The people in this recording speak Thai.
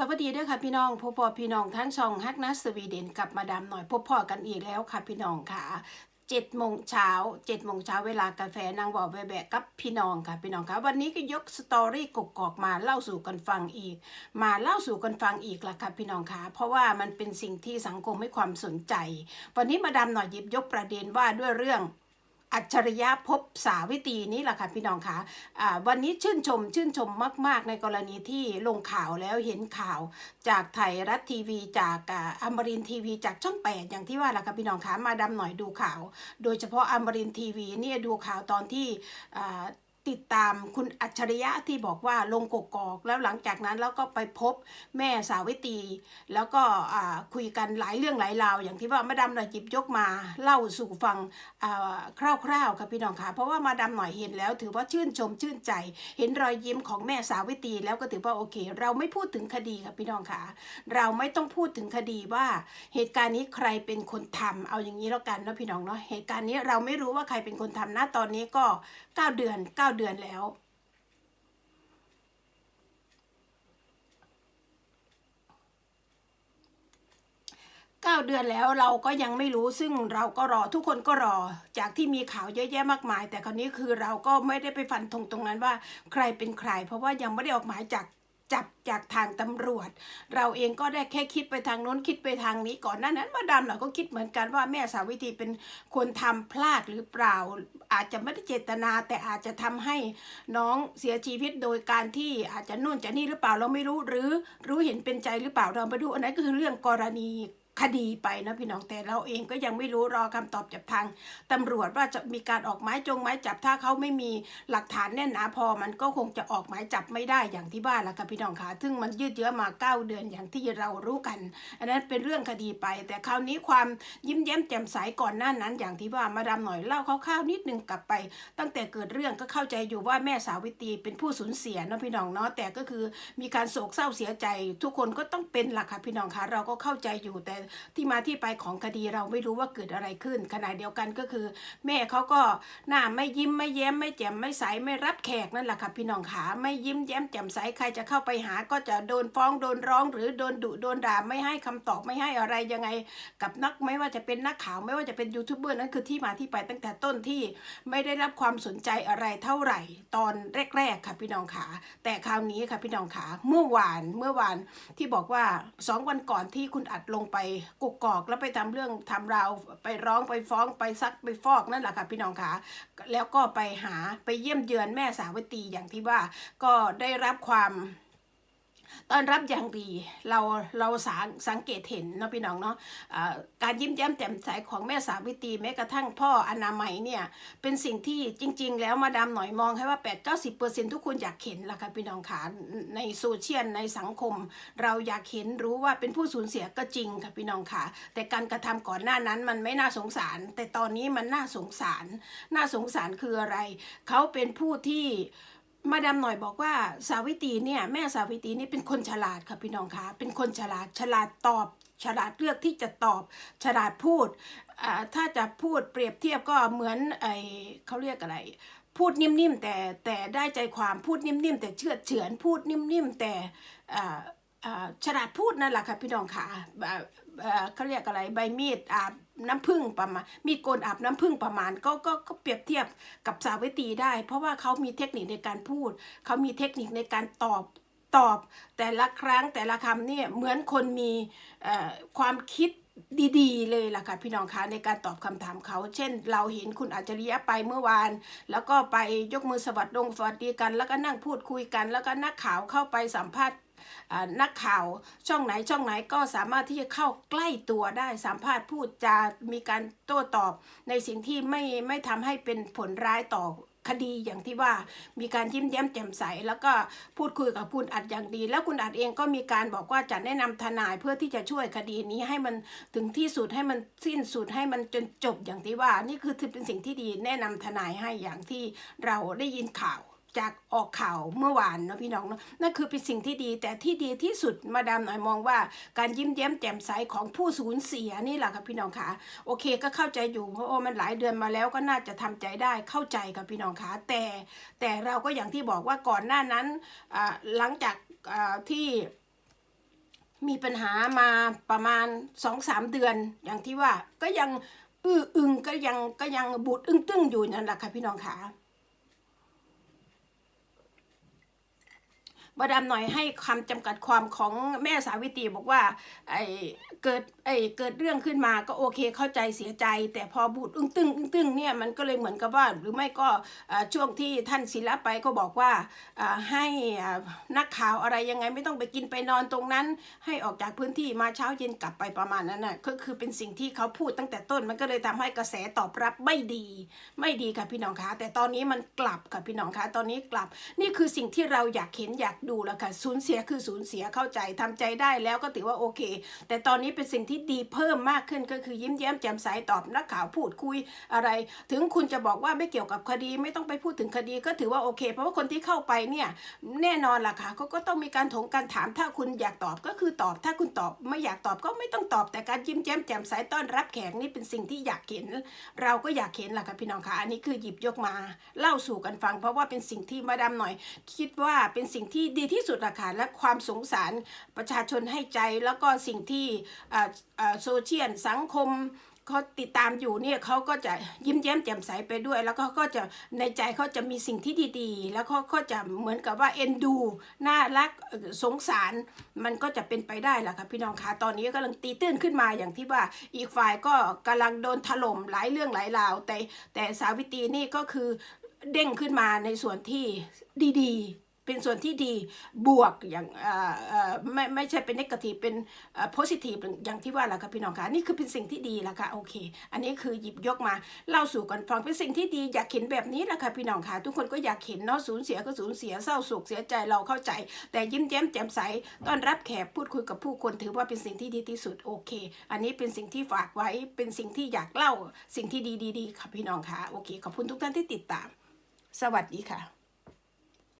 สวัสดีด้วยค่ะพี่น้องพบพอพี่น้องทั้งช่องฮักนัสสวีเดนกลับมาดามหน่อยพบพ่อกันอีกแล้วค่ะพี่น้องค่ะเจ็ดโมงเช้าเจ็ดโมงเช้าเวลากาแฟนางบอกแบะกับพี่น้องค่ะพี่น้องค่ะวันนี้ก็ยกสตอรี่กกอกมาเล่าสู่กันฟังอีก มาเล่าสู่กันฟังอีกละค่ะพี่น้องค่ะเพราะว่ามันเป็นสิ่งที่สังคมให้ความสนใจ วันนี้มาดามหน่อยหยิบยกประเด็นว่าด้วยเรื่อง อัจฉริยะพบสาวิตีนี่แหละค่ะพี่น้องคะ่ะวันนี้ชื่นชมชื่นชมมาก ๆ ในกรณีที่ลงข่าวแล้วเห็นข่าวจากไทยรัฐทีวี จากอาอมรินทีวี จากช่องแปดอย่างที่ว่าแหละค่ะพี่น้องคะมาดำหน่อยดูข่าว โดยเฉพาะอมรินทีวีเนี่ยดูข่าวตอนที่ ติดตามคุณอัจฉริยะที่บอกว่าลงกกอก แล้วหลังจากนั้นแล้วก็ไปพบแม่สาวิตรีแล้วก็คุยกันหลายเรื่องหลายราว อย่างที่ว่ามาดามหน่อยจิบยกมาเล่าสู่ฟังคร่าวๆค่ะพี่น้องค่ะเพราะว่ามาดามหน่อยเห็นแล้วถือว่าชื่นชมชื่นใจ เห็นรอยยิ้มของแม่สาวิตรีแล้วก็ถือว่าโอเค เราไม่พูดถึงคดีค่ะพี่น้องค่ะเราไม่ต้องพูดถึงคดีว่าเหตุการณ์นี้ใครเป็นคนทำเอาอย่างนี้แล้วกันนะพี่น้องเนาะเหตุการณ์นี้เราไม่รู้ว่าใครเป็นคนทำนะตอนนี้ก็ 9 เดือน 9เดือนแล้ว เก้าเดือนแล้วเราก็ยังไม่รู้ซึ่งเราก็รอทุกคนก็รอ จากที่มีข่าวเยอะแยะมากมาย แต่คราวนี้คือเราก็ไม่ได้ไปฟันธงตรงนั้นว่าใครเป็นใคร เพราะว่ายังไม่ได้ออกหมายจาก จับจากทางตำรวจ เราเองก็ได้แค่คิดไปทางโน้นคิดไปทางนี้ก่อนหน้านั้นมาดามเราก็คิดเหมือนกันว่าแม่สาวิตรีเป็นคนทำพลาดหรือเปล่า อาจจะไม่ได้เจตนา แต่อาจจะทำให้น้องเสียชีวิตโดยการที่อาจจะนู่นจะนี่หรือเปล่าเราไม่รู้หรือรู้เห็นเป็นใจหรือเปล่าเราไปดูอันนั้นก็คือเรื่องกรณี คดีไปนะพี่น้องแต่เราเองก็ยังไม่รู้รอคำตอบจากทางตำรวจว่าจะมีการออกหมายจงหมายจับถ้าเขาไม่มีหลักฐานแน่นหนาพอมันก็คงจะออกหมายจับไม่ได้อย่างที่บ้านละค่ะพี่น้องค่ะซึ่งมันยืดเยื้อมาเก้าเดือนอย่างที่เรารู้กัน อันนั้นเป็นเรื่องคดีไป แต่คราวนี้ความยิ้มแย้มแจ่มใสก่อนหน้านั้น อย่างที่ว่ามาดามหน่อยเล่าคร่าวๆนิดนึงกลับไป ตั้งแต่เกิดเรื่องก็เข้าใจอยู่ว่าแม่สาวิตรีเป็นผู้สูญเสียนะพี่น้องเนาะแต่ก็คือมีการโศกเศร้าเสียใจ ทุกคนก็ต้องเป็นหล่ะค่ะพี่น้องค่ะเราก็เข้าใจอยู่แต่ที่มาที่ไปของคดีเราไม่รู้ว่าเกิดอะไรขึ้นขณะเดียวกันก็คือ แม่เขาก็หน้าไม่ยิ้มไม่แย้มไม่แจ่มไม่ใสไม่รับแขกนั่นแหละค่ะพี่น้องขาไม่ยิ้มแย้มแจ่มใสใครจะเข้าไปหาก็จะโดนฟ้องโดนร้อง หรือโดนดุโดนด่าไม่ให้คำตอบไม่ให้อะไรยังไง กับนักไม่ว่าจะเป็นนักข่าวไม่ว่าจะเป็นยูทูบเบอร์นั่นคือที่มาที่ไปตั้งแต่ต้นที่ไม่ได้รับความสนใจอะไรเท่าไหร่ ตอนแรกๆค่ะพี่น้องขาแต่คราวนี้ค่ะพี่น้องขาเมื่อวานเมื่อวานที่บอกว่าสองวันก่อนที่คุณอัดลงไปกุกกอกแล้วไปทำเรื่องทำราวไปร้องไปฟ้องไปซักไปฟอกนั่นแหละค่ะพี่น้องขาแล้วก็ไปหาไปเยี่ยมเยือนแม่สาวิตรีอย่างที่ว่าก็ได้รับความ ต้อนรับอย่างดีเราเราสังสังเกตเห็นนะพี่น้องเนาะอ่าการยิ้มแย้มแจ่มใสของแม่สาวิตีแม้กระทั่งพ่ออนามัยเนี่ยเป็นสิ่งที่จริง ๆ แล้วมาดามหน่อยมองให้ว่า 8-90%ทุกคนอยากเห็นละค่ะพี่น้องขาในโซเชียลในสังคม เราอยากเห็นรู้ว่าเป็นผู้สูญเสียก็จริงค่ะพี่น้องค่ะแต่การกระทำก่อนหน้านั้นมันไม่น่าสงสาร แต่ตอนนี้มันน่าสงสาร น่าสงสารคืออะไร เขาเป็นผู้ที่ มาดามหน่อยบอกว่าสาวิตรีเนี่ยแม่สาวิตรีนี่เป็นคนฉลาดค่ะพี่น้องคะเป็นคนฉลาดฉลาดตอบ ฉลาดเลือกที่จะตอบ ฉลาดพูดถ้าจะพูดเปรียบเทียบก็เหมือนไอเขาเรียกอะไร พูดนิ่มๆแต่แต่ได้ใจความพูดนิ่มๆแต่เชื่อเฉือนพูดนิ่มๆแต่ฉลาดพูดนั่นแหละค่ะพี่น้องค่ะอ่าอ่า เขาเรียกอะไรใบมีดอาบน้ำผึ้งประมาณมีโกนอาบน้ำผึ้งประมาณก็ก็ก็เปรียบเทียบกับสาวิตีได้ เพราะว่าเขามีเทคนิคในการพูด เขามีเทคนิคในการตอบตอบ แต่ละครั้งแต่ละคำเนี่ยเหมือนคนมีความคิดดีๆ เลยล่ะค่ะพี่น้องคะในการตอบคำถามเขา เช่น เราเห็นคุณอัจฉริยะไปเมื่อวาน แล้วก็ไปยกมือสวัสดงสวัสดีกัน แล้วก็นั่งพูดคุยกัน แล้วก็นักข่าวเข้าไปสัมภาษณ์ นักข่าวช่องไหนช่องไหนก็สามารถที่จะเข้าใกล้ตัวได้สัมภาษณ์พูดจา มีการโต้ตอบในสิ่งที่ไม่ไม่ทำให้เป็นผลร้ายต่อคดีอย่างที่ว่ามีการยิ้มแย้มแจ่มใส แล้วก็พูดคุยกับคุณอัดอย่างดี แล้วคุณอัดเองก็มีการบอกว่าจะแนะนำทนายเพื่อที่จะช่วยคดีนี้ให้มันถึงที่สุดให้มันสิ้นสุดให้มันจนจบอย่างที่ว่า นี่คือถือเป็นสิ่งที่ดีแนะนำทนายให้อย่างที่เราได้ยินข่าว จากออกข่าวเมื่อวานเนาะพี่น้องเนาะนั่นคือเป็นสิ่งที่ดีแต่ที่ดีที่สุดมาดามหน่อยมองว่า การยิ้มแย้มแจ่มใสของผู้สูญเสียนี่แหละค่ะพี่น้องค่ะโอเคก็เข้าใจอยู่เพราะว่ามันหลายเดือนมาแล้วก็น่าจะทำใจได้เข้าใจกับพี่น้องค่ะแต่ แต่เราก็อย่างที่บอกว่าก่อนหน้านั้นหลังจากที่มีปัญหามาประมาณสองสามเดือน อย่างที่ว่าก็ยังอื้ออึงก็ยังก็ยังบูดอึ้งตึ้งอยู่นั่นแหละค่ะพี่น้อง ขาบดามหน่อยให้คำจำกัดความของแม่สาวิตรีบอกว่าไอ้เกิดไอ้เกิดเรื่องขึ้นมาก็โอเคเข้าใจเสียใจ แต่พอบูดอึ้งตึ้งอึ้งตึ้งเนี่ยมันก็เลยเหมือนกับว่าหรือไม่ก็ช่วงที่ท่านศิลปไปก็บอกว่าให้นักข่าวอะไรยังไงไม่ต้องไปกินไปนอนตรงนั้น ให้ออกจากพื้นที่มาเช้าเย็นกลับไปประมาณนั้นน่ะก็คือเป็นสิ่งที่เขาพูดตั้งแต่ต้นมันก็เลยทำให้กระแสตอบรับไม่ดี ไม่ดีค่ะพี่น้องคะแต่ตอนนี้มันกลับค่ะพี่น้องคะตอนนี้กลับ นี่คือสิ่งที่เราอยากเห็นอยากดูแล้วค่ะสูญเสียคือสูญเสียเข้าใจทำใจได้แล้วก็ถือว่าโอเค แต่ตอนนี้เป็นสิ่งที่ดีเพิ่มมากขึ้นก็คือยิ้มแย้มแจ่มใสตอบนักข่าวพูดคุยอะไร ถึงคุณจะบอกว่าไม่เกี่ยวกับคดีไม่ต้องไปพูดถึงคดีก็ถือว่าโอเค เพราะว่าคนที่เข้าไปเนี่ยแน่นอนล่ะค่ะเขาก็ต้องมีการถงการถามถ้าคุณอยากตอบก็คือตอบ ถ้าคุณตอบไม่อยากตอบก็ไม่ต้องตอบแต่การยิ้มแย้มแจ่มใสต้อนรับแขกนี่เป็นสิ่งที่อยากเห็น เราก็อยากเห็นล่ะค่ะพี่น้องค่ะอันนี้คือหยิบยกมา เล่าสู่กันฟัง เพราะว่าเป็นสิ่งที่มาดามหน่อย คิดว่าเป็นสิ่งที่ดีที่สุดละค่ะและความสงสารประชาชนให้ใจแล้วก็สิ่งที่โซเชียลสังคมเขาติดตามอยู่เนี่ยเขาก็จะยิ้มแย้มแจ่มใสไปด้วย แล้วก็ก็จะในใจเขาจะมีสิ่งที่ดีๆ แล้วเขาก็จะเหมือนกับว่าเอ็นดูน่ารักสงสารมันก็จะเป็นไปได้แหละค่ะพี่น้องคะตอนนี้กำลังตีตื้นขึ้นมาอย่างที่ว่าอีกฝ่ายก็กำลังโดนถล่มหลายเรื่องหลายราว แต่แต่สาวิตีนี่ก็คือเด้งขึ้นมาในส่วนที่ดีๆ เป็นส่วนที่ดีบวกอย่างอ่อเอ่อไม่ไม่ใช่เป็นนกาทีเป็นโพสิทีฟอย่างที่ว่าแหละค่ะพี่น้องคะนี่คือเป็นสิ่งที่ดีแล้วค่ะโอเค อันนี้คือหยิบยกมาเล่าสู่กันฟังเป็นสิ่งที่ดีอยากเห็นแบบนี้แหละค่ะพี่น้องคะทุกคนก็อยากเห็นเนาะสูญเสียก็สูญเสียเศร้าโศกเสียใจเราเข้าใจ แต่ยิ้มแย้มแจ่มใสต้อนรับแขกพูดคุยกับผู้คนถือว่าเป็นสิ่งที่ดีที่สุดโอเค อันนี้เป็นสิ่งที่ฝากไว้เป็นสิ่งที่อยากเล่าสิ่งที่ดีๆๆค่ะพี่น้องคะโอเคขอบคุณทุกท่านที่ติดตาม สวัสดีค่ะ